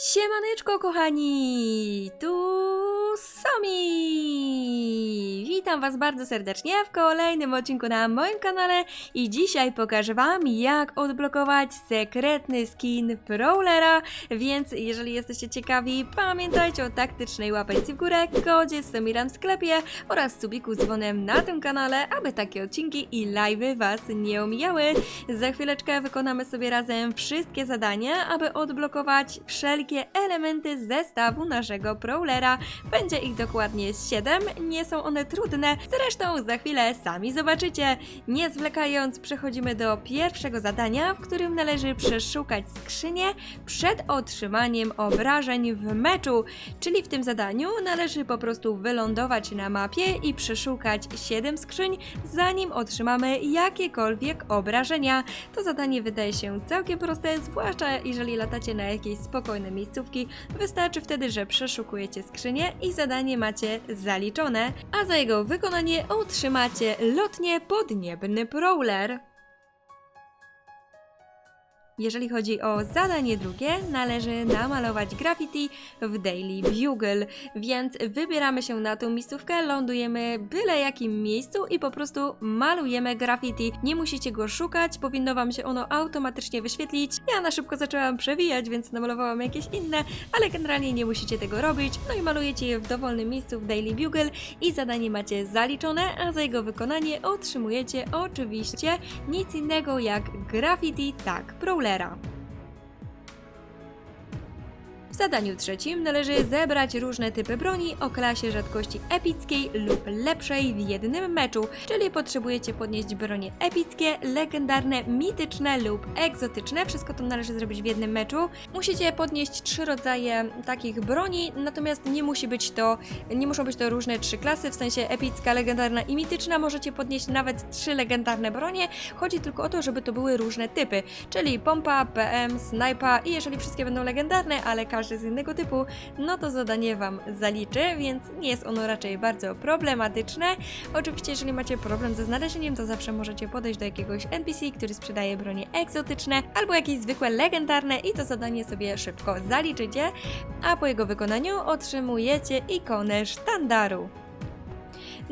Siemaneczko kochani, tu Somi! Witam Was bardzo serdecznie w kolejnym odcinku na moim kanale i dzisiaj pokażę Wam jak odblokować sekretny skin Prowlera, więc jeżeli jesteście ciekawi, pamiętajcie o taktycznej łapeczce w górę, kodzie Somiram w sklepie oraz subiku z dzwonem na tym kanale, aby takie odcinki i live'y Was nie omijały. Za chwileczkę wykonamy sobie razem wszystkie zadania, aby odblokować wszelkie elementy zestawu naszego Prowlera. Będzie ich dokładnie 7, nie są one trudne, zresztą za chwilę sami zobaczycie. Nie zwlekając, przechodzimy do pierwszego zadania, w którym należy przeszukać skrzynię przed otrzymaniem obrażeń w meczu. Czyli w tym zadaniu należy po prostu wylądować na mapie i przeszukać 7 skrzyń, zanim otrzymamy jakiekolwiek obrażenia. To zadanie wydaje się całkiem proste, zwłaszcza jeżeli latacie na jakieś spokojne miejscówki. Wystarczy wtedy, że przeszukujecie skrzynię i zadanie macie zaliczone, a za jego wykonanie otrzymacie lotnie podniebny prowler. Jeżeli chodzi o zadanie drugie, należy namalować graffiti w Daily Bugle, więc wybieramy się na tą miejscówkę, lądujemy byle jakim miejscu i po prostu malujemy graffiti. Nie musicie go szukać, powinno Wam się ono automatycznie wyświetlić. Ja na szybko zaczęłam przewijać, więc namalowałam jakieś inne, ale generalnie nie musicie tego robić. No i malujecie je w dowolnym miejscu w Daily Bugle i zadanie macie zaliczone, a za jego wykonanie otrzymujecie oczywiście nic innego jak graffiti tag Prowlera. W zadaniu trzecim należy zebrać różne typy broni o klasie rzadkości epickiej lub lepszej w jednym meczu, czyli potrzebujecie podnieść bronie epickie, legendarne, mityczne lub egzotyczne. Wszystko to należy zrobić w jednym meczu. Musicie podnieść trzy rodzaje takich broni, natomiast nie musi być to, nie muszą być to różne trzy klasy, w sensie epicka, legendarna i mityczna. Możecie podnieść nawet trzy legendarne bronie. Chodzi tylko o to, żeby to były różne typy, czyli pompa, PM, snajpa i jeżeli wszystkie będą legendarne, ale każdy z innego typu, no to zadanie Wam zaliczy, więc nie jest ono raczej bardzo problematyczne. Oczywiście, jeżeli macie problem ze znalezieniem, to zawsze możecie podejść do jakiegoś NPC, który sprzedaje bronie egzotyczne albo jakieś zwykłe legendarne i to zadanie sobie szybko zaliczycie, a po jego wykonaniu otrzymujecie ikonę sztandaru.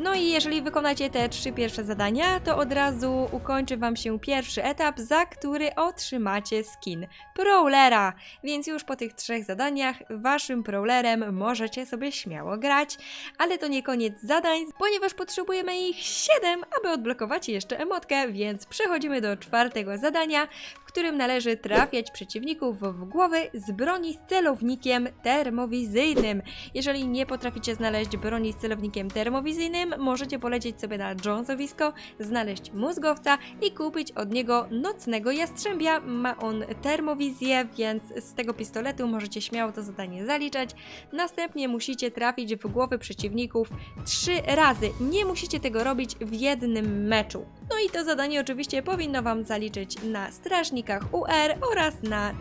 No i jeżeli wykonacie te trzy pierwsze zadania, to od razu ukończy Wam się pierwszy etap, za który otrzymacie skin Prowlera. Więc już po tych trzech zadaniach Waszym Prowlerem możecie sobie śmiało grać. Ale to nie koniec zadań, ponieważ potrzebujemy ich 7, aby odblokować jeszcze emotkę, więc przechodzimy do czwartego zadania, w którym należy trafiać przeciwników w głowy z broni z celownikiem termowizyjnym. Jeżeli nie potraficie znaleźć broni z celownikiem termowizyjnym, możecie polecieć sobie na Jonesowisko, znaleźć mózgowca i kupić od niego nocnego jastrzębia. Ma on termowizję, więc z tego pistoletu możecie śmiało to zadanie zaliczać. Następnie musicie trafić w głowy przeciwników trzy razy. Nie musicie tego robić w jednym meczu. No i to zadanie oczywiście powinno Wam zaliczyć na strażnikach UR oraz na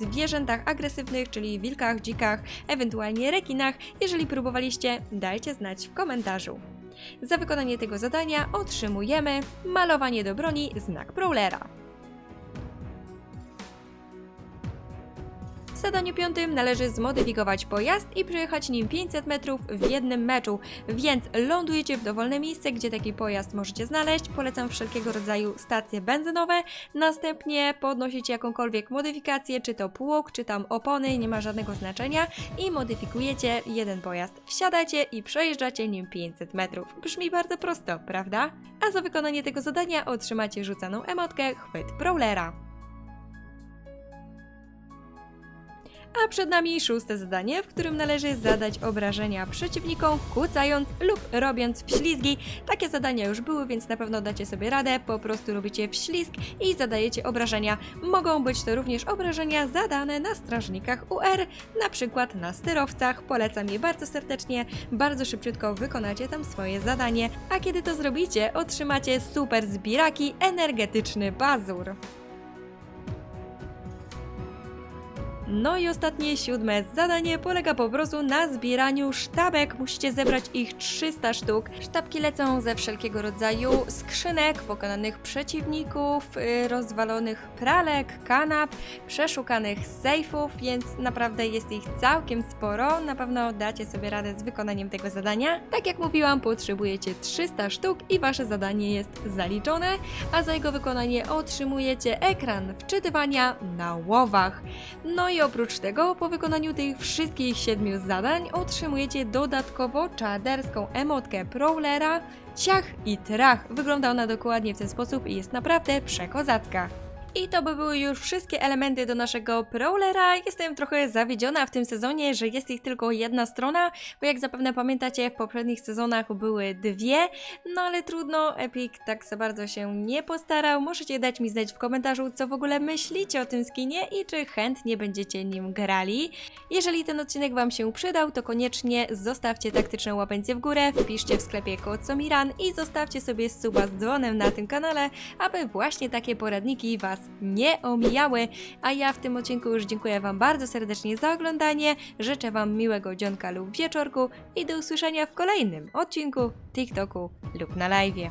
yy, zwierzętach agresywnych, czyli wilkach, dzikach, ewentualnie rekinach. Jeżeli próbowaliście, dajcie znać w komentarzu. Za wykonanie tego zadania otrzymujemy malowanie do broni znak Prowlera. Zadaniu piątym należy zmodyfikować pojazd i przejechać nim 500 metrów w jednym meczu, więc lądujecie w dowolne miejsce, gdzie taki pojazd możecie znaleźć. Polecam wszelkiego rodzaju stacje benzynowe. Następnie podnosicie jakąkolwiek modyfikację, czy to pług, czy tam opony, nie ma żadnego znaczenia i modyfikujecie jeden pojazd. Wsiadacie i przejeżdżacie nim 500 metrów. Brzmi bardzo prosto, prawda? A za wykonanie tego zadania otrzymacie rzucaną emotkę chwyt Prowlera. A przed nami szóste zadanie, w którym należy zadać obrażenia przeciwnikom, kłócając lub robiąc wślizgi. Takie zadania już były, więc na pewno dacie sobie radę. Po prostu robicie wślizg i zadajecie obrażenia. Mogą być to również obrażenia zadane na strażnikach UR, na przykład na sterowcach. Polecam je bardzo serdecznie. Bardzo szybciutko wykonacie tam swoje zadanie. A kiedy to zrobicie, otrzymacie super zbiraki energetyczny bazur. No i ostatnie, siódme zadanie polega po prostu na zbieraniu sztabek. Musicie zebrać ich 300 sztuk. Sztabki lecą ze wszelkiego rodzaju skrzynek, pokonanych przeciwników, y, rozwalonych pralek, kanap, przeszukanych sejfów, więc naprawdę jest ich całkiem sporo. Na pewno dacie sobie radę z wykonaniem tego zadania. Tak jak mówiłam, potrzebujecie 300 sztuk i wasze zadanie jest zaliczone, a za jego wykonanie otrzymujecie ekran wczytywania na łowach. No i oprócz tego, po wykonaniu tych wszystkich siedmiu zadań, otrzymujecie dodatkowo czaderską emotkę Prowlera, ciach i trach. Wygląda ona dokładnie w ten sposób i jest naprawdę przekozacka. I to by były już wszystkie elementy do naszego Prowlera. Jestem trochę zawiedziona w tym sezonie, że jest ich tylko jedna strona, bo jak zapewne pamiętacie, w poprzednich sezonach były dwie, no ale trudno, Epic tak za bardzo się nie postarał. Możecie dać mi znać w komentarzu, co w ogóle myślicie o tym skinie i czy chętnie będziecie nim grali. Jeżeli ten odcinek Wam się przydał, to koniecznie zostawcie taktyczne łapencje w górę, wpiszcie w sklepie kod Somiran i zostawcie sobie suba z dzwonem na tym kanale, aby właśnie takie poradniki Was nie omijały. A ja w tym odcinku już dziękuję Wam bardzo serdecznie za oglądanie, życzę Wam miłego dzionka lub wieczorku i do usłyszenia w kolejnym odcinku, TikToku lub na live'ie.